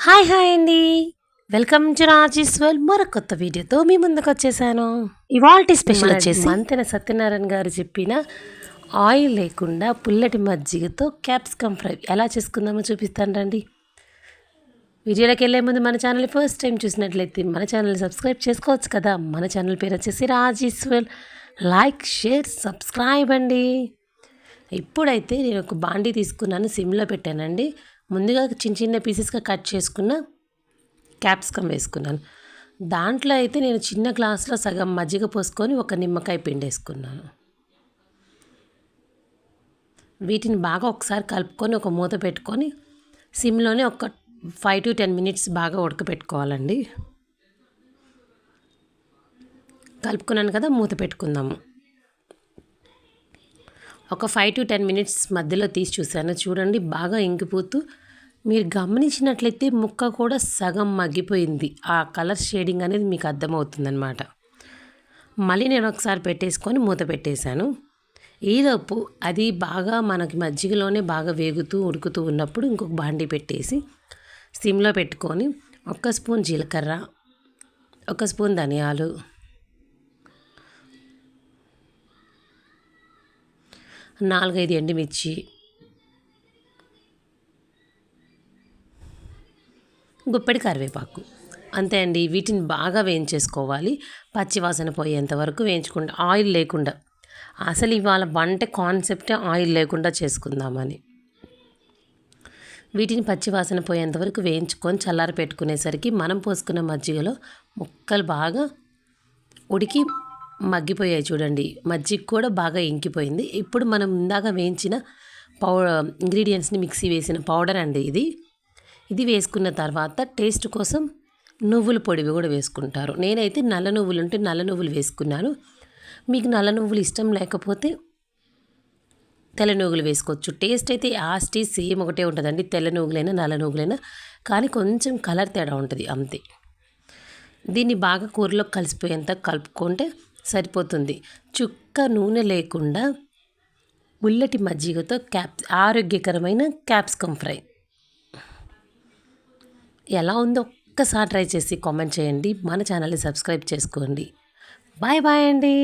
Hi hi అండి. Welcome to Rajeshwar మరొక కొత్త వీడియోతో మీ ముందుకు వచ్చేసాను. ఇవాల్టి స్పెషల్ వచ్చేసి మంతెన సత్యనారాయణ గారు చెప్పిన ఆయిల్ లేకుండా పుల్లటి మజ్జిగతో క్యాప్సికమ్ ఫ్రై. ఎలా చేసుకుందామో చూపిస్తాను రండి. వీడియోలోకి వెళ్ళే ముందు మన ఛానల్ ఫస్ట్ టైం చూసినట్లయితే మన ఛానల్ సబ్స్క్రైబ్ చేసుకోవచ్చు కదా. మన ఛానల్ పేరు వచ్చేసి రాజేశ్వర్ లైక్ షేర్ సబ్స్క్రైబ్ అండి. ఇప్పుడైతే నేను ఒక బాండీ తీసుకున్నాను. సిమ్లో పెట్టానండి. ముందుగా చిన్న చిన్న పీసెస్గా కట్ చేసుకున్న క్యాప్సికమ్ వేసుకున్నాను. దాంట్లో అయితే నేను చిన్న గ్లాస్లో సగం మజ్జిగ పోసుకొని ఒక నిమ్మకాయ పిండేసుకున్నాను వీటిని బాగా ఒకసారి కలుపుకొని ఒక మూత పెట్టుకొని సిమ్లోనే ఒక ఫైవ్ టు టెన్ మినిట్స్ బాగా ఉడకపెట్టుకోవాలండి. కలుపుకున్నాను కదా మూత పెట్టుకుందాము. ఒక ఫైవ్ టు టెన్ మినిట్స్ మధ్యలో తీసి చూశాను. చూడండి బాగా ఇంకిపోతూ మీరు గమనించినట్లయితే ముక్క కూడా సగం మగ్గిపోయింది. ఆ కలర్ షేడింగ్ అనేది మీకు అర్థమవుతుందన్నమాట. మళ్ళీ నేను ఒకసారి పెట్టేసుకొని మూత పెట్టేశాను. ఈలోపు అది బాగా మనకి మజ్జిగలోనే బాగా వేగుతూ ఉడుకుతూ ఉన్నప్పుడు ఇంకొక బాండి పెట్టేసి సిమ్లో పెట్టుకొని ఒక స్పూన్ జీలకర్ర ఒక స్పూన్ ధనియాలు నాలుగైదు ఎండుమిర్చి. గుప్పెడి కరివేపాకు. అంతే అండి వీటిని బాగా వేయించేసుకోవాలి. పచ్చివాసన పోయేంత వరకు వేయించుకుంటా ఆయిల్ లేకుండా. అసలు ఇవాళ వంట కాన్సెప్టే ఆయిల్ లేకుండా చేసుకుందామని. వీటిని పచ్చివాసన పోయేంతవరకు వేయించుకొని చల్లారి పెట్టుకునేసరికి మనం పోసుకున్న మజ్జిగలో ముక్కలు బాగా ఉడికి మగ్గిపోయాయి చూడండి. మజ్జిగ కూడా బాగా ఇంకిపోయింది. ఇప్పుడు మనం ఇందాక వేయించిన పౌ ఇంగ్రీడియంట్స్ని మిక్సీ వేసిన పౌడర్ అండి ఇది. ఇది వేసుకున్న తర్వాత టేస్ట్ కోసం నువ్వుల పొడివి కూడా వేసుకుంటారు. నేనైతే నల్ల నువ్వులు ఉంటే నల్ల నువ్వులు వేసుకున్నాను. మీకు నల్ల నువ్వులు ఇష్టం లేకపోతే తెల్ల నువ్వులు వేసుకోవచ్చు. టేస్ట్ అయితే ఆస్టీ సేమ్ ఒకటే ఉంటుందండి. తెల్ల నువ్వులైనా నల్ల నువ్వులైనా. కానీ కొంచెం కలర్ తేడా ఉంటుంది. అంతే. దీన్ని బాగా కూరలో కలిసిపోయేంత కలుపుకుంటే సరిపోతుంది. చుక్క నూనె లేకుండా ఉల్లటి మజ్జిగతో క్యాప్ ఆరోగ్యకరమైన క్యాప్సికమ్ ఫ్రై. ఎలా ఉందో ఒక్కసారి ట్రై చేసి కామెంట్ చేయండి. మన ఛానల్ని సబ్స్క్రైబ్ చేసుకోండి. బాయ్ బాయ్ అండి.